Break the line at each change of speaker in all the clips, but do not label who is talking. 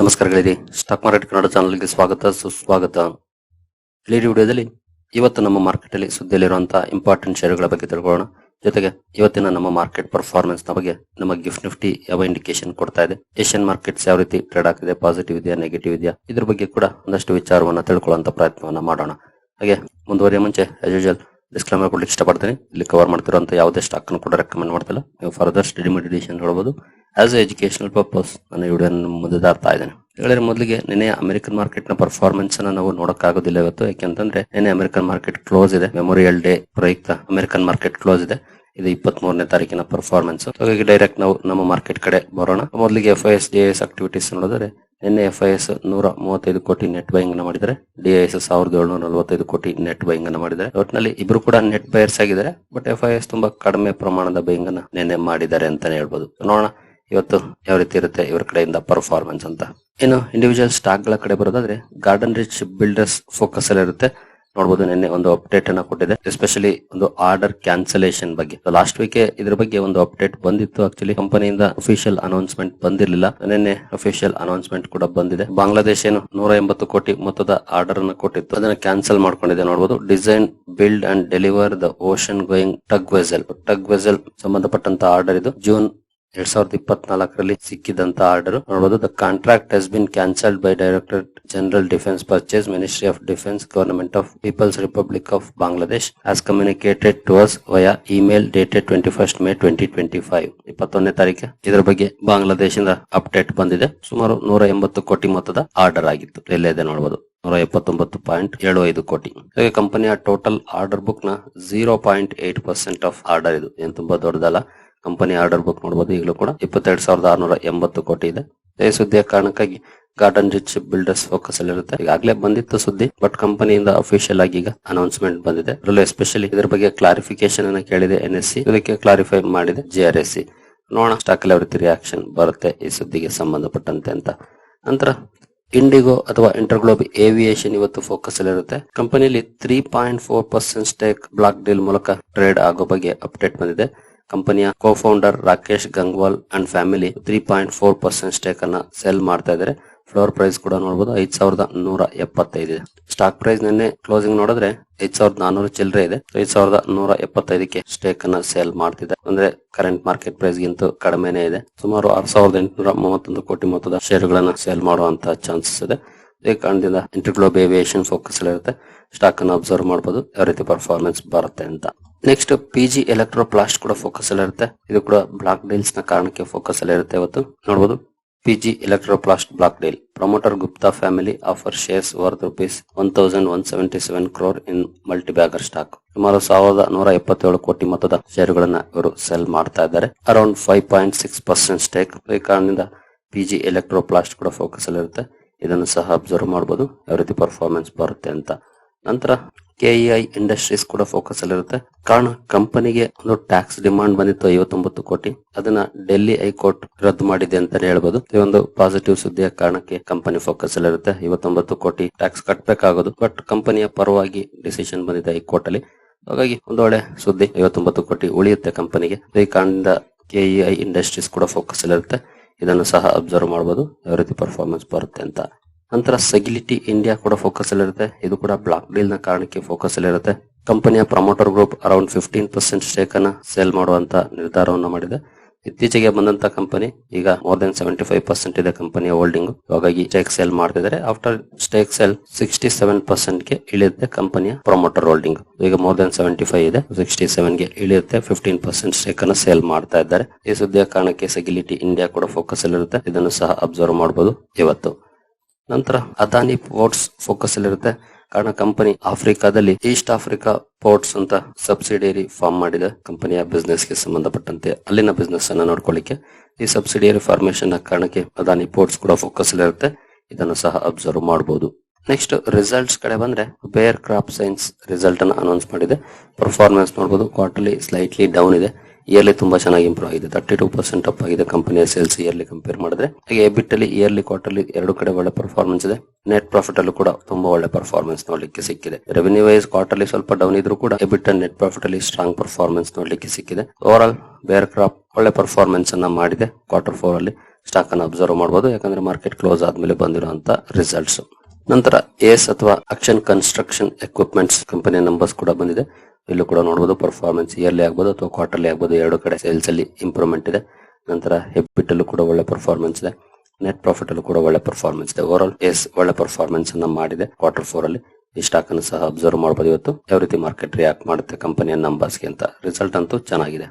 ನಮಸ್ಕಾರಗಳಿದೆ stock market Kannada ಚಾನಲ್ಗೆ ಸ್ವಾಗತ, ಸುಸ್ವಾಗತ. ಈ ವಿಡಿಯೋದಲ್ಲಿ ಇವತ್ತು ನಮ್ಮ ಮಾರ್ಕೆಟ್ ಅಲ್ಲಿ ಸುದ್ದಿಯಲ್ಲಿರುವಂತಹ ಇಂಪಾರ್ಟೆಂಟ್ ಶೇರುಗಳ ಬಗ್ಗೆ ತಿಳ್ಕೊಳ್ಳೋಣ. ಜೊತೆಗೆ ಇವತ್ತಿನ ನಮ್ಮ ಮಾರ್ಕೆಟ್ ಪರ್ಫಾರ್ಮೆನ್ಸ್ನ ಬಗ್ಗೆ ನಮ್ಮ ಗಿಫ್ಟ್ ನಿಫ್ಟಿ ಯಾವ ಇಂಡಿಕೇಶನ್ ಕೊಡ್ತಾ ಇದೆ ಏಷ್ಯನ್ ಮಾರ್ಕೆಟ್ಸ್ ಯಾವ ರೀತಿ ಟ್ರೇಡ್ ಆಗ್ತಿದೆ ಪಾಸಿಟಿವ್ ಇದೆಯಾ ನೆಗೆಟಿವ್ ಇದೆಯಾ, ಇದ್ರ ಬಗ್ಗೆ ಕೂಡ ಒಂದಷ್ಟು ವಿಚಾರವನ್ನ ತಿಳ್ಕೊಳ್ಳುವಂತ ಪ್ರಯತ್ನವನ್ನ ಮಾಡೋಣ. ಹಾಗೆ ಮುಂದುವರಿಯ ಮುಂಚೆ ಆಸ್ ಯೂಶುವಲ್ ಡಿಸ್ಕ್ಲೈಮರ್ ಕೊಡ್ಲಿಕ್ಕೆ ಇಷ್ಟಪಡ್ತೀನಿ. ಇಲ್ಲಿ ಕವರ್ ಮಾಡ್ತಿರುವಂತ ಯಾವುದೇ ಸ್ಟಾಕ್ ಅನ್ನು ಕೂಡ ರೆಕಮೆಂಡ್ ಮಾಡ್ತಿಲ್ಲ. ನೀವು ಫರ್ದರ್ ಸ್ಟಡಿ ಮೆಡಿಟೇಷನ್ ಹೇಳ್ಬೋದು ಆಸ್ ಎ ಎಜುಕೇಶನಲ್ ಪರ್ಪಸ್ ನಾನು ವಿಡಿಯೋ ಮುಂದೆ ದಾರ್ತಾ ಇದ್ದೇನೆ. ಹೇಳಿದ್ರೆ ಮೊದಲಿಗೆ, ನಿನ್ನೆ ಅಮೆರಿಕನ್ ಮಾರ್ಕೆಟ್ನ ಪರ್ಫಾರ್ಮೆನ್ಸ್ ಅನ್ನ ನಾವು ನೋಡಕ್ಕಾಗೋದಿಲ್ಲ ಇವತ್ತು. ಯಾಕೆಂತಂದ್ರೆ, ನಿನ್ನೆ ಅಮೆರಿಕನ್ ಮಾರ್ಕೆಟ್ ಕ್ಲೋಸ್ ಇದೆ. ಮೆಮೋರಿಯಲ್ ಡೇ ಪ್ರಯುಕ್ತ ಅಮೆರಿಕನ್ ಮಾರ್ಕೆಟ್ ಕ್ಲೋಸ್ ಇದೆ. ಇದು ಇಪ್ಪತ್ತ್ ಮೂರನೇ ತಾರೀಕಿನ ಪರ್ಫಾರ್ಮೆನ್ಸ್ ಹಾಗಾಗಿ ಡೈರೆಕ್ಟ್ ನಾವು ನಮ್ಮ ಮಾರ್ಕೆಟ್ ಕಡೆ ಬರೋಣ. ಮೊದಲಿಗೆ F I S D S activities ನೋಡಿದ್ರೆ ನಿನ್ನೆ ಎಫ್ ಐ ಎಸ್ ನೂರ ಮೂವತ್ತೈದು ಕೋಟಿ ನೆಟ್ ಬೈಂಗ್ ಅನ್ನು ಮಾಡಿದ್ದಾರೆ. ಡಿ ಎಸ್ ಸಾವಿರದ ಏಳ್ನೂರ ನಲವತ್ತೈದು ಕೋಟಿ ನೆಟ್ ಬೈಂಗ್ ಅನ್ನ ಮಾಡಿದ್ದಾರೆ. ಒಟ್ಟಿನಲ್ಲಿ ಇಬ್ರು ಕೂಡ ನೆಟ್ ಬೈಯರ್ಸ್ ಆಗಿದ್ದಾರೆ. ಬಟ್ ಎಫ್ ಐ ಎಸ್ ತುಂಬಾ ಕಡಿಮೆ ಪ್ರಮಾಣದ ಬೈಂಗ್ ಅನ್ನ ನಿನ್ನೆ ಮಾಡಿದ್ದಾರೆ ಅಂತಾನೆ ಹೇಳ್ಬೋದು. ನೋಡೋಣ ಇವತ್ತು ಯಾವ ರೀತಿ ಇರುತ್ತೆ ಇವರ ಕಡೆಯಿಂದ ಪರ್ಫಾರ್ಮೆನ್ಸ್ ಅಂತ. ಇನ್ನು ಇಂಡಿವಿಜುವಲ್ ಸ್ಟಾಕ್ಗಳ ಕಡೆ ಬರೋದಾದ್ರೆ ಗಾರ್ಡನ್ ರಿಚ್ ಬಿಲ್ಡರ್ಸ್ ಫೋಕಸ್ ಅಲ್ಲಿ ಇರುತ್ತೆ ನೋಡಬಹುದು ನಿನ್ನೆ ಒಂದು ಅಪ್ಡೇಟ್ ಅನ್ನ ಕೊಟ್ಟಿದೆ. ಎಸ್ಪೆಷಲಿ ಒಂದು ಆರ್ಡರ್ ಕ್ಯಾನ್ಸಲೇಷನ್ ಬಗ್ಗೆ. ಲಾಸ್ಟ್ ವೀಕ್ ಇದ್ರ ಬಗ್ಗೆ ಒಂದು ಅಪ್ಡೇಟ್ ಬಂದಿತ್ತು. ಆಕ್ಚುಲಿ ಕಂಪನಿಯಿಂದ ಅಫಿಷಿಯಲ್ ಅನೌನ್ಸ್ಮೆಂಟ್ ಬಂದಿರಲಿಲ್ಲ. ನಿನ್ನೆ ಅಫಿಷಿಯಲ್ ಅನೌನ್ಸ್ಮೆಂಟ್ ಕೂಡ ಬಂದಿದೆ. ಬಾಂಗ್ಲಾದೇಶ ಏನು ನೂರ ಎಂಬತ್ತು ಕೋಟಿ ಮೊತ್ತದ ಆರ್ಡರ್ ಅನ್ನ ಕೊಟ್ಟಿತ್ತು. ಅದನ್ನ ಕ್ಯಾನ್ಸಲ್ ಮಾಡ್ಕೊಂಡಿದೆ ನೋಡಬಹುದು design build and deliver the ocean going tug vessel tug vessel ಸಂಬಂಧಪಟ್ಟಂತ ಆರ್ಡರ್ ಇದು. ಜೂನ್ ಎರಡ್ ಸಾವಿರದ ಇಪ್ಪತ್ನಾಲ್ಕರಲ್ಲಿ ಸಿಕ್ಕಿದಂತ ಆರ್ಡರ್. ನೋಡಬಹುದು the contract has been cancelled by director general defence purchase ministry of defence government of people's republic of Bangladesh as communicated to us via email dated twenty first May twenty twenty five ಇಪ್ಪತ್ತೊಂದನೇ ತಾರೀಕು ಇದರ ಬಗ್ಗೆ ಬಾಂಗ್ಲಾದೇಶದಿಂದ update ಬಂದಿದೆ. ಸುಮಾರು ನೂರ ಎಂಬತ್ತು ಕೋಟಿ ಮೊತ್ತದ ಆರ್ಡರ್ ಆಗಿತ್ತು. ಎಲ್ಲ ಇದೆ ನೋಡಬಹುದು ನೂರ ಎಪ್ಪತ್ತೊಂಬತ್ತು ಪಾಯಿಂಟ್ ಏಳು ಐದು ಕೋಟಿ. ಹಾಗೆ ಕಂಪನಿಯ ಟೋಟಲ್ ಆರ್ಡರ್ ಬುಕ್ನ zero point eight percent of order ಇದು. ಏನ್ ತುಂಬಾ ದೊಡ್ಡದಲ್ಲ. ಕಂಪನಿ ಆರ್ಡರ್ ಬುಕ್ ನೋಡಬಹುದು ಈಗಲೂ ಕೂಡ ಇಪ್ಪತ್ತೆರಡು ಸಾವಿರದ ಆರ್ನೂರ ಎಂಬತ್ತು ಕೋಟಿ ಇದೆ. ಈ ಸುದ್ದಿಯ ಕಾರಣಕ್ಕಾಗಿ ಗಾರ್ಡನ್ ರಿಚ್ ಬಿಲ್ಡರ್ಸ್ ಫೋಕಸ್ ಅಲ್ಲಿ ಇರುತ್ತೆ. ಈಗಾಗಲೇ ಬಂದಿತ್ತು ಸುದ್ದಿ ಬಟ್ ಕಂಪನಿಯಿಂದ ಅಫಿಷಿಯಲ್ ಆಗಿ ಈಗ ಅನೌನ್ಸ್ಮೆಂಟ್ ಬಂದಿದೆ. ಅದರಲ್ಲೂ ಎಸ್ಪೆಷಲಿ ಇದರ ಬಗ್ಗೆ ಕ್ಲಾರಿಫಿಕೇಶನ್ ಅನ್ನ ಕೇಳಿದೆ ಎನ್ ಎಸ್ ಸಿ ಇದಕ್ಕೆ ಕ್ಲಾರಿಫೈ ಮಾಡಿದೆ ಜಿ ಆರ್ ಎಸ್ ಸಿ ನೋಡೋಣ ಸ್ಟಾಕ್ ಅಲ್ಲಿ ರೀತಿ ರಿಯಾಕ್ಷನ್ ಬರುತ್ತೆ ಈ ಸುದ್ದಿಗೆ ಸಂಬಂಧಪಟ್ಟಂತೆ ಅಂತ. ನಂತರ ಇಂಡಿಗೋ ಅಥವಾ ಇಂಟರ್ಗ್ಲೋಬ್ ಏವಿಯೇಷನ್ ಇವತ್ತು ಫೋಕಸ್ ಅಲ್ಲಿ ಇರುತ್ತೆ. ಕಂಪನಿಯಲ್ಲಿ three point four percent stake block deal ಮೂಲಕ ಟ್ರೇಡ್ ಆಗೋ ಬಗ್ಗೆ ಅಪ್ಡೇಟ್ ಬಂದಿದೆ. ಕಂಪನಿಯ co founder Rakesh Gangwal and family three point four percent stake ಅನ್ನ ಸೇಲ್ ಮಾಡ್ತಾ ಇದ್ದಾರೆ ಫ್ಲೋರ್ ಪ್ರೈಸ್ ಕೂಡ ನೋಡಬಹುದು ಐದ್ ಸಾವಿರದ ನೂರ ಎಪ್ಪತ್ತೈದು ಇದೆ. ಸ್ಟಾಕ್ ಪ್ರೈಸ್ ನಿನ್ನೆ ಕ್ಲೋಸಿಂಗ್ ನೋಡಿದ್ರೆ ಐದ್ ಸಾವಿರದ ನಾನೂರು ಚಿಲ್ಲರೆ ಇದೆ. ಐದ್ ಸಾವಿರದ ನೂರ ಎಪ್ಪತ್ತೈದಕ್ಕೆ ಸ್ಟೇಕ್ ಅನ್ನ ಸೇಲ್ ಮಾಡ್ತಿದೆ ಅಂದ್ರೆ ಕರೆಂಟ್ ಮಾರ್ಕೆಟ್ ಪ್ರೈಸ್ ಗಿಂತ ಕಡಿಮೆನೇ ಇದೆ. ಸುಮಾರು ಆರ್ ಸಾವಿರದ ಎಂಟುನೂರ ಮೂವತ್ತೊಂದು ಕೋಟಿ ಮೊತ್ತದ ಷೇರುಗಳನ್ನ ಸೇಲ್ ಮಾಡುವಂತ ಚಾನ್ಸಸ್ ಇದೆ. ಈ ಕಾರಣದಿಂದ ಇಂಟರ್ಗ್ಲೋಬ್ ಏವಿಯೇಷನ್ ಫೋಕಸ್ ಇರುತ್ತೆ ಸ್ಟಾಕ್ ಅನ್ನು ಅಬ್ಸರ್ವ್ ಮಾಡಬಹುದು ಯಾವ ರೀತಿ ಪರ್ಫಾರ್ಮೆನ್ಸ್ ಬರುತ್ತೆ ಅಂತ. ನೆಕ್ಸ್ಟ್ ಪಿ ಜಿ ಎಲೆಕ್ಟ್ರೋಪ್ಲಾಸ್ಟ್ ಕೂಡ ಫೋಕಸ್ ಅಲ್ಲಿ ಇರುತ್ತೆ. ಇದು ಕೂಡ ಬ್ಲಾಕ್ ಡೀಲ್ಸ್ನ ಕಾರಣಕ್ಕೆ ಫೋಕಸ್ ಅಲ್ಲಿ ಇರುತ್ತೆ ಇವತ್ತು. ನೋಡಬಹುದು P G Electroplast block deal promoter Gupta family offer shares worth rupees one thousand one seventy seven crore in multibagger stock ಸುಮಾರು ಸಾವಿರದ ನೂರ ಎಪ್ಪತ್ತೇಳು ಕೋಟಿ ಮೊತ್ತದ ಷೇರುಗಳನ್ನ ಇವರು ಸೆಲ್ ಮಾಡ್ತಾ ಇದ್ದಾರೆ. Around five point six percent stake ಈ ಕಾರಣದಿಂದ ಪಿ ಜಿ ಎಲೆಕ್ಟ್ರೋಪ್ಲಾಸ್ಟ್ ಕೂಡ ಫೋಕಸ್ ಅಲ್ಲಿ ಇರುತ್ತೆ. ಇದನ್ನು ಸಹ ಅಬ್ಸರ್ವ್ ಮಾಡಬಹುದು ಯಾವ ರೀತಿ ಪರ್ಫಾರ್ಮೆನ್ಸ್ ಬರುತ್ತೆ ಅಂತ. ನಂತರ ಕೆಇಐ ಇಂಡಸ್ಟ್ರೀಸ್ ಕೂಡ ಫೋಕಸ್ ಅಲ್ಲಿರುತ್ತೆ ಕಾರಣ, ಕಂಪನಿಗೆ ಒಂದು ಟ್ಯಾಕ್ಸ್ ಡಿಮಾಂಡ್ ಬಂದಿತ್ತು ಐವತ್ತೊಂಬತ್ತು ಕೋಟಿ. ಅದನ್ನ ಡೆಲ್ಲಿ ಹೈಕೋರ್ಟ್ ರದ್ದು ಮಾಡಿದೆ ಅಂತಾನೆ ಹೇಳ್ಬೋದು. ಈ ಒಂದು ಪಾಸಿಟಿವ್ ಸುದ್ದಿಯ ಕಾರಣಕ್ಕೆ ಕಂಪನಿ ಫೋಕಸ್ ಅಲ್ಲಿರುತ್ತೆ ಐವತ್ತೊಂಬತ್ತು ಕೋಟಿ ಟ್ಯಾಕ್ಸ್ ಕಟ್ಟಬೇಕಾಗೋದು ಬಟ್ ಕಂಪನಿಯ ಪರವಾಗಿ ಡಿಸಿಷನ್ ಬಂದಿದೆ ಹೈಕೋರ್ಟ್ ಅಲ್ಲಿ. ಹಾಗಾಗಿ ಒಂದು ಒಳ್ಳೆ ಸುದ್ದಿ, ಐವತ್ತೊಂಬತ್ತು ಕೋಟಿ ಉಳಿಯುತ್ತೆ ಕಂಪನಿಗೆ. ಈ ಕಾರಣದಿಂದ ಕೆಇಐ ಇಂಡಸ್ಟ್ರೀಸ್ ಕೂಡ ಫೋಕಸ್ ಅಲ್ಲಿರುತ್ತೆ ಇದನ್ನು ಸಹ ಅಬ್ಸರ್ವ್ ಮಾಡಬಹುದು ಯಾವ ರೀತಿ ಪರ್ಫಾರ್ಮೆನ್ಸ್ ಬರುತ್ತೆ ಅಂತ. ನಂತರ ಸೆಗಿಲಿಟಿ ಇಂಡಿಯಾ ಕೂಡ ಫೋಕಸ್ ಅಲ್ಲಿರುತ್ತೆ ಇದು ಕೂಡ ಬ್ಲಾಕ್ ಡೀಲ್ನ ಕಾರಣಕ್ಕೆ ಫೋಕಸ್ ಅಲ್ಲಿರುತ್ತೆ ಕಂಪನಿಯ promoter group around fifteen percent stake ಅನ್ನ ಸೇಲ್ ಮಾಡುವಂತ ನಿರ್ಧಾರವನ್ನು ಮಾಡಿದೆ. ಇತ್ತೀಚೆಗೆ ಬಂದಂತ ಕಂಪನಿ ಈಗ more than seventy five percent ಇದೆ ಕಂಪನಿಯ ಹೋಲ್ಡಿಂಗ್ ಹಾಗಾಗಿ ಸ್ಟೇಕ್ ಸೇಲ್ ಮಾಡ್ತಿದ್ದಾರೆ. After stake sale sixty seven ಪರ್ಸೆಂಟ್ಗೆ ಇಳಿಯುತ್ತೆ ಕಂಪನಿಯ ಪ್ರಮೋಟರ್ ಹೋಲ್ಡಿಂಗ್ ಈಗ ಮೋರ್ ದೆನ್ ಸೆವೆಂಟಿ ಫೈವ್ ಇದೆ. ಸಿಕ್ಸ್ಟಿ ಸೆವೆನ್ಗೆ ಇಳಿಯುತ್ತೆ ಫಿಫ್ಟೀನ್ ಪರ್ಸೆಂಟ್ ಸ್ಟೇಕ್ ಅನ್ನು ಸೇಲ್ ಮಾಡ್ತಾ ಇದ್ದಾರೆ. ಈ ಸುದ್ದಿಯ ಕಾರಣಕ್ಕೆ ಸೆಗಿಲಿಟಿ ಇಂಡಿಯಾ ಕೂಡ ಫೋಕಸ್ ಅಲ್ಲಿರುತ್ತೆ ಇದನ್ನು ಸಹ ಅಬ್ಸರ್ವ್ ಮಾಡಬಹುದು ಇವತ್ತು. ನಂತರ ಅದಾನಿ ಪೋರ್ಟ್ಸ್ ಫೋಕಸ್ ಅಲ್ಲಿರುತ್ತೆ ಕಾರಣ ಕಂಪನಿ ಆಫ್ರಿಕಾದಲ್ಲಿ ಈಸ್ಟ್ ಆಫ್ರಿಕಾ ಪೋರ್ಟ್ಸ್ ಅಂತ ಸಬ್ಸಿಡಿಯರಿ ಫಾರ್ಮ್ ಮಾಡಿದ ಕಂಪನಿಯ ಬಿಸ್ನೆಸ್ಗೆ ಸಂಬಂಧಪಟ್ಟಂತೆ ಅಲ್ಲಿನ ಬಿಸ್ನೆಸ್ ಅನ್ನ ನೋಡ್ಕೊಳ್ಳಿಕ್ಕೆ. ಈ ಸಬ್ಸಿಡಿಯರಿ ಫಾರ್ಮೇಶನ್ ಕಾರಣಕ್ಕೆ ಅದಾನಿ ಪೋರ್ಟ್ಸ್ ಕೂಡ ಫೋಕಸ್ ಅಲ್ಲಿರುತ್ತೆ ಇದನ್ನು ಸಹ ಅಬ್ಸರ್ವ್ ಮಾಡಬಹುದು ನೆಕ್ಸ್ಟ್ ರಿಸಲ್ಟ್ಸ್ ಕಡೆ ಬಂದ್ರೆ ಬೇರ್ ಕ್ರಾಪ್ ಸೈನ್ಸ್ ರಿಸಲ್ಟ್ ಅನ್ನು ಅನೌನ್ಸ್ ಮಾಡಿದೆ. ಪರ್ಫಾರ್ಮೆನ್ಸ್ ನೋಡಬಹುದು ಕ್ವಾರ್ಟರ್ಲಿ ಸ್ಲೈಟ್ಲಿ ಡೌನ್ ಇದೆ. ಇಯರ್ಲಿ ತುಂಬಾ ಚೆನ್ನಾಗಿ ಇಂಪ್ರೂವ್ ಆಗಿದೆ. ತರ್ಟಿ ಟೂ ಪರ್ಸೆಂಟ್ ಅಪ್ ಆಗಿದೆ ಕಂಪನಿಯ ಸೇಲ್ಸ್ ಇಯರ್ಲಿ ಕಂಪೇರ್ ಮಾಡಿದ್ರೆ. ಹಾಗೆ ಎಬಿಟ್ ಅಲ್ಲಿ ಇಯರ್ಲಿ ಕ್ವಾರ್ಟರ್ಲಿ ಎರಡು ಕಡೆ ಒಳ್ಳೆ ಪರ್ಫಾರ್ಮೆನ್ಸ್ ಇದೆ. ನೆಟ್ ಪ್ರಾಫಿಟ್ ಅಲ್ಲೂ ಕೂಡ ತುಂಬಾ ಒಳ್ಳೆ ಪರ್ಫಾರ್ಮೆನ್ಸ್ ನೋಡ್ಲಿಕ್ಕೆ ಸಿಕ್ಕಿದೆ. ರೆವೆನ್ಯೂ ವೈಸ್ ಕ್ವಾರ್ಟರ್ಲಿ ಸ್ವಲ್ಪ ಡೌನ್ ಇದ್ರೂ ಕೂಡ ಎಬಿಟ್ ಅಂಡ್ ನೆಟ್ ಪ್ರಾಫಿಟ್ ಅಲ್ಲಿ ಸ್ಟ್ರಾಂಗ್ ಪರ್ಫಾರ್ಮೆನ್ಸ್ ನೋಡ್ಲಿಕ್ಕೆ ಸಿಕ್ಕಿದೆ. ಓವರ್ ಆಲ್ ಬೇರ್ ಕ್ರಾಪ್ ಒಳ್ಳೆ ಪರ್ಫಾರ್ಮೆನ್ಸ್ ಅನ್ನ ಮಾಡಿದೆ. ಕ್ವಾರ್ಟರ್ ಫೋರ್ ಅಲ್ಲಿ ಸ್ಟಾಕ್ ಅನ್ನು ಅಬ್ಸರ್ವ್ ಮಾಡಬಹುದು ಯಾಕಂದ್ರೆ ಮಾರ್ಕೆಟ್ ಕ್ಲೋಸ್ ಆದ್ಮೇಲೆ ಬಂದಿರುವಂತ ರಿಸಲ್ಟ್ಸ್ ನಂತರ ಎಸ್ ಅಥವಾ ಅಕ್ಷನ್ ಕನ್ಸ್ಟ್ರಕ್ಷನ್ ಎಕ್ವಿಪ್ಮೆಂಟ್ಸ್ ಕಂಪನಿಯ ನಂಬರ್ಸ್ ಕೂಡ ಬಂದಿದೆ. ಇಲ್ಲೂ ಕೂಡ ನೋಡಬಹುದು ಪರ್ಫಾರ್ಮೆನ್ಸ್ ಇಯರ್ಲಿ ಆಗ್ಬೋದು ಅಥವಾ ಕ್ವಾರ್ಟರ್ಲಿ ಆಗ್ಬೋದು, ಎರಡು ಕಡೆ ಸೇಲ್ಸ್ ಅಲ್ಲಿ ಇಂಪ್ರೂವ್ಮೆಂಟ್ ಇದೆ. ನಂತರ ಹೆಪ್ಪಿಟ್ ಅಲ್ಲೂ ಕೂಡ ಒಳ್ಳೆ ಪರ್ಫಾರ್ಮೆನ್ಸ್ ಇದೆ. ನೆಟ್ ಪ್ರಾಫಿಟ್ ಅಲ್ಲೂ ಕೂಡ ಒಳ್ಳೆ ಪರ್ಫಾರ್ಮೆನ್ಸ್ ಇದೆ. ಓವರ್ ಆಲ್ ಎಸ್ ಒಳ್ಳೆ ಪರ್ಫಾರ್ಮೆನ್ಸ್ ಅನ್ನ ಮಾಡಿದೆ ಕ್ವಾರ್ಟರ್ ಫೋರ್ ಅಲ್ಲಿ. ಈ ಸ್ಟಾಕ್ ಅನ್ನು ಸಹ ಅಬ್ಸರ್ವ್ ಮಾಡಬಹುದು ಇವತ್ತು. ಯಾವ ರೀತಿ ಮಾರ್ಕೆಟ್ ರಿಯಾಕ್ಟ್ ಮಾಡುತ್ತೆ ಕಂಪನಿಯ ನಂಬರ್ಸ್ಗೆ ಅಂತ. ರಿಸಲ್ಟ್ ಅಂತೂ ಚೆನ್ನಾಗಿದೆ.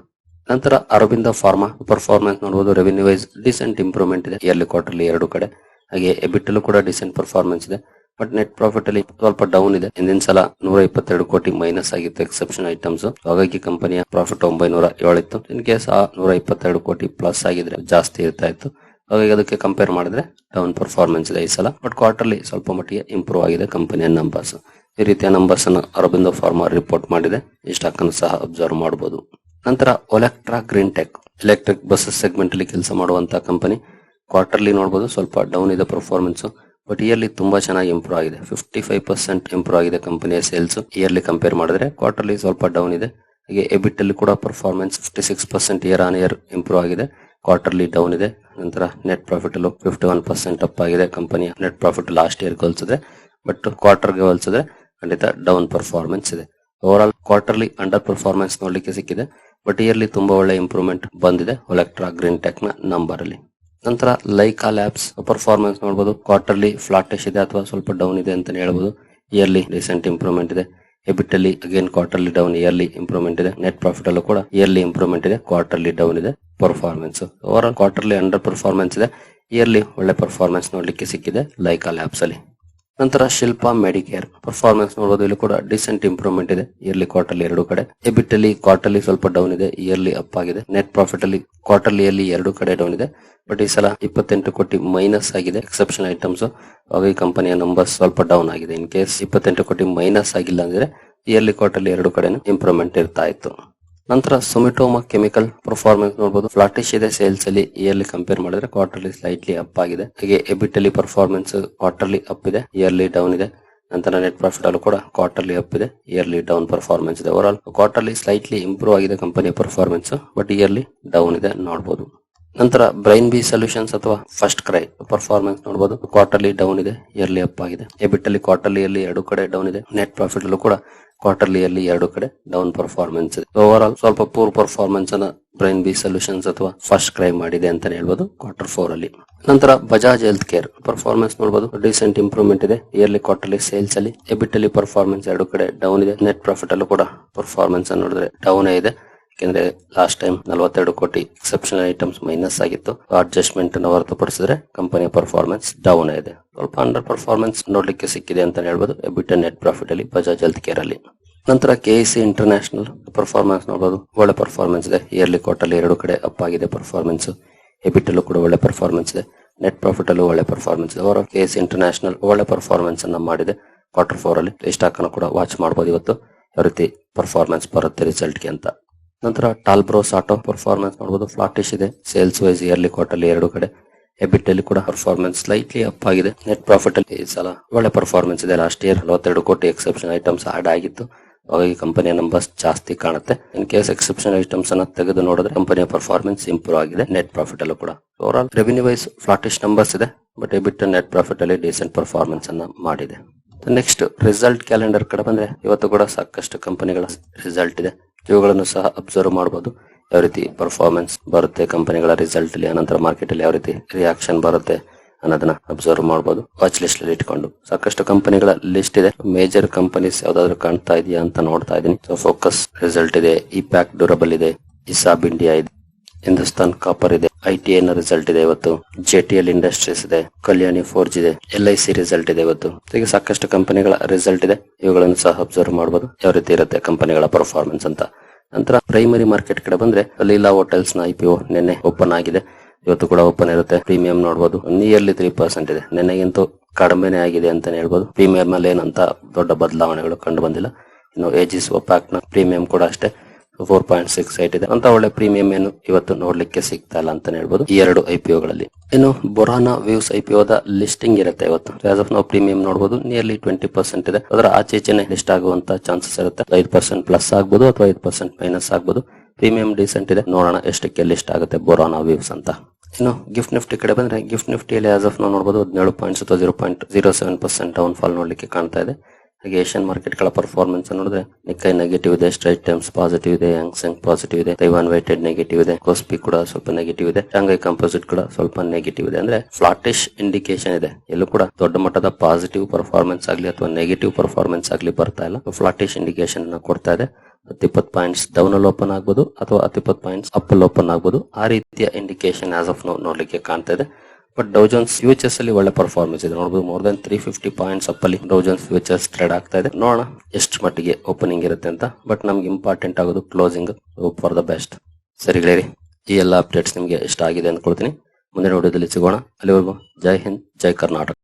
ನಂತರ ಅರವಿಂದ ಫಾರ್ಮಾ ಪರ್ಫಾರ್ಮೆನ್ಸ್ ನೋಡಬಹುದು ರೆವಿನ್ಯೂ ವೈಸ್ ಡಿಸೆಂಟ್ ಇಂಪ್ರೂವ್ಮೆಂಟ್ ಇದೆ. ಇಯರ್ಲಿ ಕ್ವಾರ್ಟರ್ಲಿ ಎರಡು ಕಡೆ. ಹಾಗೆ ಎಬಿಟ್ ಅಲ್ಲೂ ಕೂಡ ಡಿಸೆಂಟ್ ಪರ್ಫಾರ್ಮೆನ್ಸ್ ಇದೆ. ಬಟ್ ನೆಟ್ ಪ್ರಾಫಿಟ್ ಅಲ್ಲಿ ಸ್ವಲ್ಪ ಡೌನ್ ಇದೆ. ಹಿಂದಿನ ಸಲ ನೂರ ಇಪ್ಪತ್ತೆರಡು ಕೋಟಿ ಮೈನಸ್ ಆಗಿತ್ತು ಎಕ್ಸೆಪ್ಷನ್ ಐಟಮ್ಸ್ ಹಾಗಾಗಿ ಕಂಪನಿಯ ಪ್ರಾಫಿಟ್ ಒಂಬೈನೂರ ಏಳಿತ್ತು ಇನ್ ಕೇಸ್ ಆ ನೂರ ಇಪ್ಪತ್ತೆರಡು ಕೋಟಿ ಪ್ಲಸ್ ಆಗಿದ್ರೆ ಜಾಸ್ತಿ ಇರ್ತಾ ಇತ್ತು. ಹಾಗಾಗಿ ಅದಕ್ಕೆ ಕಂಪೇರ್ ಮಾಡಿದ್ರೆ ಡೌನ್ ಪರ್ಫಾರ್ಮೆನ್ಸ್ ಇದೆ ಈ ಸಲ. ಬಟ್ ಕ್ವಾರ್ಟರ್ಲಿ ಸ್ವಲ್ಪ ಮಟ್ಟಿಗೆ ಇಂಪ್ರೂವ್ ಆಗಿದೆ ಕಂಪನಿಯ ನಂಬರ್ಸ್ ಈ ರೀತಿಯ ನಂಬರ್ಸ್ ಅನ್ನು ಅರಬಿಂದೋ ಫಾರ್ಮಾ ರಿಪೋರ್ಟ್ ಮಾಡಿದೆ. ಈ ಸ್ಟಾಕ್ ಅನ್ನು ಸಹ ಅಬ್ಸರ್ವ್ ಮಾಡಬಹುದು ನಂತರ Olectra Green Tech electric buses segment ಅಲ್ಲಿ ಕೆಲಸ ಮಾಡುವಂತಹ ಕಂಪನಿ ಕ್ವಾರ್ಟರ್ಲಿ ನೋಡಬಹುದು ಸ್ವಲ್ಪ ಡೌನ್ ಇದೆ ಪರ್ಫಾರ್ಮೆನ್ಸ್ ಬಟ್ ಇಯರ್ಲಿ ತುಂಬಾ ಚೆನ್ನಾಗಿ ಇಂಪ್ರೂವ್ ಆಗಿದೆ. ಫಿಫ್ಟಿ ಫೈವ್ ಪರ್ಸೆಂಟ್ ಇಂಪ್ರೂವ್ ಆಗಿದೆ ಕಂಪನಿಯ ಸೇಲ್ಸ್ ಇಯರ್ಲಿ ಕಂಪೇರ್ ಮಾಡಿದ್ರೆ. ಕ್ವಾರ್ಟರ್ಲಿ ಸ್ವಲ್ಪ ಡೌನ್ ಇದೆ. ಹಾಗೆ ಎಬಿಟ್ ಅಲ್ಲಿ ಕೂಡ performance fifty six percent year on year improve ಆಗಿದೆ. ಕ್ವಾರ್ಟರ್ಲಿ ಡೌನ್ ಇದೆ. ನಂತರ ನೆಟ್ ಪ್ರಾಫಿಟ್ ಅಲ್ಲೂ ಫಿಫ್ಟಿ ಒನ್ ಪರ್ಸೆಂಟ್ ಅಪ್ ಆಗಿದೆ ಕಂಪನಿಯ ನೆಟ್ ಪ್ರಾಫಿಟ್ ಲಾಸ್ಟ್ ಇಯರ್ ಹೋಲಿಸಿದ್ರೆ. ಬಟ್ ಕ್ವಾರ್ಟರ್ಗೆ ಹೋಲಿಸಿದ್ರೆ ಖಂಡಿತ ಡೌನ್ ಪರ್ಫಾರ್ಮೆನ್ಸ್ ಇದೆ. Over all quarterly under performance ನೋಡ್ಲಿಕ್ಕೆ ಸಿಕ್ಕಿದೆ. ಬಟ್ ಇಯರ್ಲಿ ತುಂಬಾ ಒಳ್ಳೆ ಇಂಪ್ರೂವ್ಮೆಂಟ್ ಬಂದಿದೆ. ಒಲೆಕ್ಟ್ರಾ ಗ್ರೀನ್ ಟೆಕ್ನ ನಂಬರ್ ಅಲ್ಲಿ. ನಂತರ ಲೈಕಾ ಲ್ಯಾಬ್ಸ್ ಪರ್ಫಾರ್ಮೆನ್ಸ್ ನೋಡಬಹುದು ಕ್ವಾರ್ಟರ್ಲಿ ಫ್ಲಾಟಿಶ್ ಇದೆ ಅಥವಾ ಸ್ವಲ್ಪ ಡೌನ್ ಇದೆ ಅಂತ ಹೇಳಬಹುದು ಇಯರ್ಲಿ ರೀಸೆಂಟ್ ಇಂಪ್ರೂವ್ಮೆಂಟ್ ಇದೆ. ಎಬಿಟ್ ಅಲ್ಲಿ again quarterly down yearly improvement ಇದೆ. ನೆಟ್ ಪ್ರಾಫಿಟ್ ಅಲ್ಲೂ ಕೂಡ ಇಯರ್ಲಿ ಇಂಪ್ರೂವ್ಮೆಂಟ್ ಇದೆ. ಕ್ವಾರ್ಟರ್ಲಿ ಡೌನ್ ಇದೆ. Performance overall quarterly under performance ಇದೆ. ಇಯರ್ಲಿ ಒಳ್ಳೆ ಪರ್ಫಾರ್ಮೆನ್ಸ್ ನೋಡ್ಲಿಕ್ಕೆ ಸಿಕ್ಕಿದೆ ಲೈಕಾ ಲ್ಯಾಬ್ಸ್ ಅಲ್ಲಿ. ನಂತರ ಶಿಲ್ಪಾ ಮೆಡಿಕೇರ್ ಪರ್ಫಾರ್ಮೆನ್ಸ್ ನೋಡಬಹುದು ಇಲ್ಲಿ ಕೂಡ ಡಿಸೆಂಟ್ ಇಂಪ್ರೂವ್ಮೆಂಟ್ ಇದೆ. ಇಯರ್ಲಿ ಕ್ವಾರ್ಟರ್ಲಿ ಎರಡು ಕಡೆ. ಎಬಿಟ್ ಅಲ್ಲಿ ಕ್ವಾರ್ಟರ್ಲಿ ಸ್ವಲ್ಪ ಡೌನ್ ಇದೆ. ಇಯರ್ಲಿ ಅಪ್ ಆಗಿದೆ. ನೆಟ್ ಪ್ರಾಫಿಟ್ ಅಲ್ಲಿ ಕ್ವಾರ್ಟರ್ಲಿಯಲ್ಲಿ ಎರಡು ಕಡೆ ಡೌನ್ ಇದೆ. ಬಟ್ ಈ ಸಲ ಇಪ್ಪತ್ತೆಂಟು ಕೋಟಿ ಮೈನಸ್ ಆಗಿದೆ. ಎಕ್ಸೆಪ್ಷನ್ ಐಟಮ್ಸ್ ಹಾಗಾಗಿ ಕಂಪನಿಯ ನಂಬರ್ ಸ್ವಲ್ಪ ಡೌನ್ ಆಗಿದೆ. ಇನ್ ಕೇಸ್ ಇಪ್ಪತ್ತೆಂಟು ಕೋಟಿ ಮೈನಸ್ ಆಗಿಲ್ಲ ಅಂದ್ರೆ ಇಯರ್ಲಿ ಕ್ವಾರ್ಟರ್ಲಿ ಎರಡು ಕಡೆ ಇಂಪ್ರೂವ್ಮೆಂಟ್ ಇರ್ತಾ ಇತ್ತು. ನಂತರ ಸೊಮೆಟೋಮಾ ಕೆಮಿಕಲ್ ಪರ್ಫಾರ್ಮೆನ್ಸ್ ನೋಡಬಹುದು ಫ್ಲಾಟಿಶ್ ಇದೆ ಸೇಲ್ಸ್ ಅಲ್ಲಿ ಇಯರ್ಲಿ ಕಂಪೇರ್ ಮಾಡಿದ್ರೆ ಕ್ವಾರ್ಟರ್ಲಿ ಸ್ಲೈಟ್ಲಿ ಅಪ್ ಆಗಿದೆ. ಹಾಗೆ ಎಬಿಟಲಿ ಅಲ್ಲಿ ಪರ್ಫಾರ್ಮೆನ್ಸ್ ಕ್ವಾರ್ಟರ್ಲಿ ಅಪ್ ಇದೆ ಇಯರ್ಲಿ ಡೌನ್ ಇದೆ. ನಂತರ ನೆಟ್ ಪ್ರಾಫಿಟ್ ಅಲ್ಲೂ ಕೂಡ ಕ್ವಾರ್ಟರ್ಲಿ ಅಪ್ ಇದೆ ಇಯರ್ಲಿ ಡೌನ್ ಪರ್ಫಾರ್ಮೆನ್ಸ್ ಇದೆ. Over all quarterly slightly improve ಆಗಿದೆ ಕಂಪನಿಯ ಪರ್ಫಾರ್ಮೆನ್ಸ್ ಬಟ್ ಇಯರ್ಲಿ ಡೌನ್ ಇದೆ ನೋಡಬಹುದು ನಂತರ ಬ್ರೈನ್ ಬಿ ಸೊಲ್ಯೂಷನ್ಸ್ ಅಥವಾ ಫಸ್ಟ್ ಕ್ರೈ ಪರ್ಫಾರ್ಮೆನ್ಸ್ ನೋಡಬಹುದು ಕ್ವಾರ್ಟರ್ಲಿ ಡೌನ್ ಇದೆ ಇಯರ್ಲಿ ಅಪ್ ಆಗಿದೆ. ಎಬಿಟ್ ಅಲ್ಲಿ ಕ್ವಾರ್ಟರ್ಲಿ ಅಲ್ಲಿ ಎರಡು ಕಡೆ ಡೌನ್ ಇದೆ. ನೆಟ್ ಪ್ರಾಫಿಟ್ ಅಲ್ಲೂ ಕೂಡ ಕ್ವಾರ್ಟರ್ಲಿ ಅಲ್ಲಿ ಎರಡು ಕಡೆ ಡೌನ್ ಪರ್ಫಾರ್ಮೆನ್ಸ್ ಇದೆ. ಓವರ್ ಆಲ್ ಸ್ವಲ್ಪ ಪೂರ್ ಪರ್ಫಾರ್ಮೆನ್ಸ್ ಅನ್ನ ಬ್ರೈನ್ ಬಿ ಸೊಲ್ಯೂಷನ್ಸ್ ಅಥವಾ ಫಸ್ಟ್ ಕ್ರೈ ಮಾಡಿದೆ ಅಂತಾನೆ ಹೇಳ್ಬೋದು ಕ್ವಾರ್ಟರ್ ಫೋರ್ ಅಲ್ಲಿ. ನಂತರ ಬಜಾಜ್ ಹೆಲ್ತ್ ಕೇರ್ ಪರ್ಫಾರ್ಮೆನ್ಸ್ ನೋಡಬಹುದು ರೀಸೆಂಟ್ ಇಂಪ್ರೂವ್ಮೆಂಟ್ ಇದೆ. ಇಯರ್ಲಿ ಕ್ವಾರ್ಟರ್ಲಿ ಸೇಲ್ಸ್ ಅಲ್ಲಿ ಎಬಿಟ್ ಅಲ್ಲಿ ಪರ್ಫಾರ್ಮೆನ್ಸ್ ಎರಡು ಕಡೆ ಡೌನ್ ಇದೆ. ನೆಟ್ ಪ್ರಾಫಿಟ್ ಅಲ್ಲೂ ಕೂಡ ಪರ್ಫಾರ್ಮೆನ್ಸ್ ನೋಡಿದ್ರೆ ಡೌನ್ ಇದೆ. ಯಾಕೆಂದ್ರೆ ಲಾಸ್ಟ್ ಟೈಮ್ ನಲವತ್ತೆರಡು ಕೋಟಿ ಎಕ್ಸೆಪ್ಷನಲ್ ಐಟಮ್ಸ್ ಮೈನಸ್ ಆಗಿತ್ತು. ಅಡ್ಜಸ್ಟ್ಮೆಂಟ್ ಅನ್ನು ಹೊರತುಪಡಿಸಿದ್ರೆ ಕಂಪನಿಯ ಪರ್ಫಾರ್ಮೆನ್ಸ್ ಡೌನ್ ಆಗಿದೆ. ಸ್ವಲ್ಪ ಅಂಡರ್ ಪರ್ಫಾರ್ಮೆನ್ಸ್ ನೋಡ್ಲಿಕ್ಕೆ ಸಿಕ್ಕಿದೆ ಅಂತ ಹೇಳ್ಬೋದು. ಎಬಿಟ ನೆಟ್ ಪ್ರಾಫಿಟ್ ಅಲ್ಲಿ ಬಜಾಜ್ ಹೆಲ್ತ್ ಕೇರ್ ಅಲ್ಲಿ. ನಂತರ ಕೆಇಸಿ ಇಂಟರ್ನ್ಯಾಷನಲ್ ಪರ್ಫಾರ್ಮೆನ್ಸ್ ನೋಡಬಹುದು ಒಳ್ಳೆ ಪರ್ಫಾರ್ಮೆನ್ಸ್ ಇದೆ. ಇಯರ್ಲಿ ಕ್ವಾರ್ಟರ್ಲಿ ಎರಡು ಕಡೆ ಅಪ್ ಆಗಿದೆ ಪರ್ಫಾರ್ಮೆನ್ಸ್ ಎಬಿಟ್ ಕೂಡ ಒಳ್ಳೆ ಪರ್ಫಾರ್ಮೆನ್ಸ್ ಇದೆ. ನೆಟ್ ಪ್ರಾಫಿಟ್ ಅಲ್ಲೂ ಒಳ್ಳೆ ಪರ್ಫಾರ್ಮೆನ್ಸ್ ಇದೆ. ಅವರ ಕೆಎಸ್ ಇಂಟರ್ನ್ಯಾಷನಲ್ ಒಳ್ಳೆ ಪರ್ಫಾರ್ಮೆನ್ಸ್ ಅನ್ನ ಮಾಡಿದೆ. ಕ್ವಾರ್ಟರ್ ಫೋರ್ ಅಲ್ಲಿ ಸ್ಟಾಕ್ ಅನ್ನು ಕೂಡ ವಾಚ್ ಮಾಡಬಹುದು ಇವತ್ತು. ಯಾವ ರೀತಿ ಪರ್ಫಾರ್ಮೆನ್ಸ್ ಬರುತ್ತೆ ರಿಸಲ್ಟ್ಗೆ ಅಂತ. ನಂತರ ಟಾಲ್ಬ್ರೋಸ್ ಆಟೋ ಪರ್ಫಾರ್ಮೆನ್ಸ್ ನೋಡಬಹುದು ಫ್ಲಾಟಿಶ್ ಇದೆ. ಸೇಲ್ಸ್ ವೈಸ್ ಇಯರ್ಲಿ ಕ್ವಾರ್ಟರ್ಲಿ ಎರಡು ಕಡೆ. ಎಬಿಟ್ ಅಲ್ಲಿ ಕೂಡ ಪರ್ಫಾರ್ಮೆನ್ಸ್ ಸ್ಲೈಟ್ಲಿ ಅಪ್ ಆಗಿದೆ. ನೆಟ್ ಪ್ರಾಫಿಟ್ ಅಲ್ಲಿ ಈ ಸಲ ಒಳ್ಳೆ ಪರ್ಫಾರ್ಮೆನ್ಸ್ ಇದೆ. ಲಾಸ್ಟ್ ಇಯರ್ ನಲವತ್ತೆರಡು ಕೋಟಿ ಎಕ್ಸೆಪ್ಷನ್ ಐಟಮ್ಸ್ ಆಡ್ ಆಗಿತ್ತು. ಹಾಗಾಗಿ ಕಂಪನಿಯ ನಂಬರ್ಸ್ ಜಾಸ್ತಿ ಕಾಣುತ್ತೆ. ಇನ್ ಕೇಸ್ ಎಕ್ಸೆಪ್ಷನ್ ಐಟಮ್ಸ್ ಅನ್ನ ತೆಗೆದು ನೋಡಿದ್ರೆ ಕಂಪನಿಯ ಪರ್ಫಾರ್ಮೆನ್ಸ್ ಇಂಪ್ರೂವ್ ಆಗಿದೆ. ನೆಟ್ ಪ್ರಾಫಿಟ್ ಅಲ್ಲೂ ಕೂಡ. Overall revenue wise flattish numbers ಇದೆ. ಬಟ್ ಎಬಿಟ್ ನೆಟ್ ಪ್ರಾಫಿಟ್ ಅಲ್ಲಿ ಡೀಸೆಂಟ್ ಪರ್ಫಾರ್ಮೆನ್ಸ್ ಅನ್ನ ಮಾಡಿದೆ. ನೆಕ್ಸ್ಟ್ ರಿಸಲ್ಟ್ ಕ್ಯಾಲೆಂಡರ್ ಕಡೆ ಬಂದ್ರೆ ಇವತ್ತು ಕೂಡ ಸಾಕಷ್ಟು ಕಂಪನಿಗಳ ರಿಸಲ್ಟ್ ಇದೆ. ಇವುಗಳನ್ನು ಸಹ ಅಬ್ಸರ್ವ್ ಮಾಡಬಹುದು ಯಾವ ರೀತಿ ಪರ್ಫಾರ್ಮೆನ್ಸ್ ಬರುತ್ತೆ ಕಂಪನಿಗಳ ರಿಸಲ್ಟ್ ಅಲ್ಲಿ ಅನಂತರ ಮಾರ್ಕೆಟ್ ಅಲ್ಲಿ ಯಾವ ರೀತಿ ರಿಯಾಕ್ಷನ್ ಬರುತ್ತೆ ಅನ್ನೋದನ್ನ ಅಬ್ಸರ್ವ್ ಮಾಡಬಹುದು ವಾಚ್ ಲಿಸ್ಟ್ ಅಲ್ಲಿ ಇಟ್ಕೊಂಡು. ಸಾಕಷ್ಟು ಕಂಪನಿಗಳ ಲಿಸ್ಟ್ ಇದೆ. ಮೇಜರ್ ಕಂಪನೀಸ್ ಯಾವ್ದಾದ್ರು ಕಾಣ್ತಾ ಇದೆಯಾ ಅಂತ ನೋಡ್ತಾ ಇದೀನಿ ಸೊ ಫೋಕಸ್ ರಿಸಲ್ಟ್ ಇದೆ. ಈ ಪ್ಯಾಕ್ ಡ್ಯೂರಬಲ್ ಇದೆ. ಇಸಾಬ್ ಇಂಡಿಯಾ ಇದೆ. ಹಿಂದೂಸ್ತಾನ್ ಕಾಪರ್ ಇದೆ. ಐ ಟಿ ನ ರಿಸಲ್ಟ್ ಇದೆ ಇವತ್ತು. ಜೆಟಿಎಲ್ ಇಂಡಸ್ಟ್ರೀಸ್ ಇದೆ. ಕಲ್ಯಾಣಿ ಫೋರ್ಜ್ ಇದೆ. ಎಲ್ ಐ ಸಿ ರಿಸಲ್ಟ್ ಇದೆ ಇವತ್ತು. ಹೀಗೆ ಸಾಕಷ್ಟು ಕಂಪನಿಗಳ ರಿಸಲ್ಟ್ ಇದೆ. ಇವುಗಳನ್ನು ಸಹ ಅಬ್ಸರ್ವ್ ಮಾಡಬಹುದು ಯಾವ ರೀತಿ ಇರುತ್ತೆ ಕಂಪನಿಗಳ ಪರ್ಫಾರ್ಮೆನ್ಸ್ ಅಂತ. ನಂತರ ಪ್ರೈಮರಿ ಮಾರ್ಕೆಟ್ ಕಡೆ ಬಂದ್ರೆ ಲೀಲಾ ಹೋಟೆಲ್ಸ್ನ ಐಪಿಒ ನಿನ್ನೆ ಓಪನ್ ಆಗಿದೆ. ಇವತ್ತು ಕೂಡ ಓಪನ್ ಇರುತ್ತೆ. ಪ್ರೀಮಿಯಂ ನೋಡಬಹುದು ನಿಯರ್ಲಿ ತ್ರೀ ಪರ್ಸೆಂಟ್ ಇದೆ. ನಿನ್ನೆಗಿಂತೂ ಕಡಿಮೆನೆ ಆಗಿದೆ ಅಂತಾನೆ ಹೇಳ್ಬೋದು. ಪ್ರೀಮಿಯಂ ಅಲ್ಲಿ ಏನಂತ ದೊಡ್ಡ ಬದಲಾವಣೆಗಳು ಕಂಡು ಬಂದಿಲ್ಲ. ಇನ್ನು ಏಜಿಸ್ ಒಪ್ಯಾಕ್ನ ಪ್ರೀಮಿಯಂ ಕೂಡ ಅಷ್ಟೇ. ಫೋರ್ ಪಾಯಿಂಟ್ ಸಿಕ್ಸ್ ಏಟ್ ಇದೆ. ಅಂತ ಒಳ್ಳೆ ಪ್ರೀಮಿಯಂ ಏನು ಇವತ್ತು ನೋಡ್ಲಿಕ್ಕೆ ಸಿಗ್ತಾ ಇಲ್ಲ ಅಂತಾನೆ ಹೇಳ್ಬೋದು. ಈ ಎರಡು ಐ ಪಿ ಇನ್ನು Borana Weaves I P listing ಇರುತ್ತೆ ಇವತ್ತು. ಆಸ್ ಆಫ್ ನಾವು ಪ್ರೀಮಿಯಂ ನೋಡಬಹುದು ನಿಯರ್ಲಿ ಟ್ವೆಂಟಿ ಪರ್ಸೆಂಟ್ ಇದೆ. ಅದರ ಆಚೆ ಈಚೆನೆ ಲಿಸ್ಟ್ ಆಗುವಂತ ಚಾನ್ಸಸ್ ಇರುತ್ತೆ. ಐದು ಪರ್ಸೆಂಟ್ ಪ್ಲಸ್ ಆಗ್ಬೋದು ಅಥವಾ ಐದು ಪರ್ಸೆಂಟ್ ಮೈನಸ್ ಆಗ್ಬೋದು. ಪ್ರೀಮಿಯಂ ಡಿಸೆಂಟ್ ಇದೆ. ನೋಡೋಣ ಎಷ್ಟಕ್ಕೆ ಲಿಸ್ಟ್ ಆಗುತ್ತೆ ಬೊರಾನಾ ವ್ಯೂಸ್ ಅಂತ. ಇನ್ನು ಗಿಫ್ಟ್ ನಿಫ್ಟಿ ಕಡೆ ಬಂದ್ರೆ ಗಿಫ್ಟ್ ನಿಫ್ಟಿಯಲ್ಲಿ ಆಸ್ ಆಫ್ ನಾವು ನೋಡಬಹುದು ಹದಿನೇಳು ಪಾಯಿಂಟ್ಸ್ ಅಥವಾ zero point zero seven percent down fall ನೋಡ್ಲಿಕ್ಕೆ ಕಾಣ್ತಾ ಇದೆ. ಹಾಗೆ ಏಷ್ಯನ್ ಮಾರ್ಕೆಟ್ಗಳ ಪರ್ಫಾರ್ಮೆನ್ಸ್ ನೋಡಿದ್ರೆ ನಿಕ್ಕೈ ನೆಗೆಟಿವ್ ಇದೆ ಸ್ಟ್ರೈಟ್ ಟೈಮ್ಸ್ ಪಾಸಿಟಿವ್ ಇದೆ ಹ್ಯಾಂಗ್ಸೆಂಗ್ ಪಾಸಿಟಿವ್ ಇದೆ ತೈವಾನ್ ವೈಟೆಡ್ ನೆಗೆಟಿವ್ ಇದೆ ಕೋಸ್ಪಿ ಕೂಡ ಸ್ವಲ್ಪ ನೆಗೆಟಿವ್ ಇದೆ ಶಾಂಘೈ ಕಂಪೋಸಿಟ್ ಕೂಡ ಸ್ವಲ್ಪ ನೆಗೆಟಿವ್ ಇದೆ. ಅಂದ್ರೆ ಫ್ಲಾಟಿಶ್ ಇಂಡಿಕೇಶನ್ ಇದೆ. ಎಲ್ಲೂ ಕೂಡ ದೊಡ್ಡ ಮಟ್ಟದ ಪಾಸಿಟಿವ್ ಪರ್ಫಾರ್ಮೆನ್ಸ್ ಆಗಲಿ ಅಥವಾ ನೆಗೆಟಿವ್ ಪರ್ಫಾರ್ಮೆನ್ಸ್ ಆಗಲಿ ಬರ್ತಾ ಇಲ್ಲ. ಫ್ಲಾಟಿಶ್ ಇಂಡಿಕೇಶನ್ ಕೊಡ್ತಾ ಇದೆ. ಹತ್ತಿಪ್ಪತ್ತು ಪಾಯಿಂಟ್ಸ್ ಡೌನ್ ಅಲ್ಲಿ ಓಪನ್ ಆಗ್ಬೋದು ಅಥವಾ ಹತ್ತಿಪ್ಪತ್ತು ಪಾಯಿಂಟ್ಸ್ ಅಪ್ ಅಲ್ಲಿ ಓಪನ್ ಆಗ್ಬೋದು. ಆ ರೀತಿಯ ಇಂಡಿಕೇಶನ್ ಆಸ್ ಆಫ್ ನೋಡ್ಲಿಕ್ಕೆ ಕಾಣ್ತಾ ಇದೆ. ಬಟ್ ಡೌಜನ್ಸ್ ಫ್ಯೂಚರ್ಸ್ ಅಲ್ಲಿ ಒಳ್ಳೆ ಪರ್ಫಾರ್ಮೆನ್ಸ್ ಇದೆ. ನೋಡಬಹುದು more than three fifty points up ಅಲ್ಲಿ ಡೌಜನ್ಸ್ ಫ್ಯೂಚರ್ಸ್ ಟ್ರೇಡ್ ಆಗ್ತಾ ಇದೆ. ನೋಡೋಣ ಎಷ್ಟು ಮಟ್ಟಿಗೆ ಓಪನಿಂಗ್ ಇರುತ್ತೆ ಅಂತ. ಬಟ್ ನಮ್ಗೆ ಇಂಪಾರ್ಟೆಂಟ್ ಆಗೋದು ಕ್ಲೋಸಿಂಗ್ ಫಾರ್ ದ ಬೆಸ್ಟ್ ಸರಿ ಗೆಳೆಯರಿ, ಈ ಎಲ್ಲ ಅಪ್ಡೇಟ್ಸ್ ನಿಮಗೆ ಇಷ್ಟ ಆಗಿದೆ ಅಂದ್ಕೊಳ್ತೀನಿ. ಮುಂದಿನ ವಿಡಿಯೋದಲ್ಲಿ ಸಿಗೋಣ. ಅಲ್ಲಿವರೆಗೂ ಜೈ ಹಿಂದ್, ಜೈ ಕರ್ನಾಟಕ.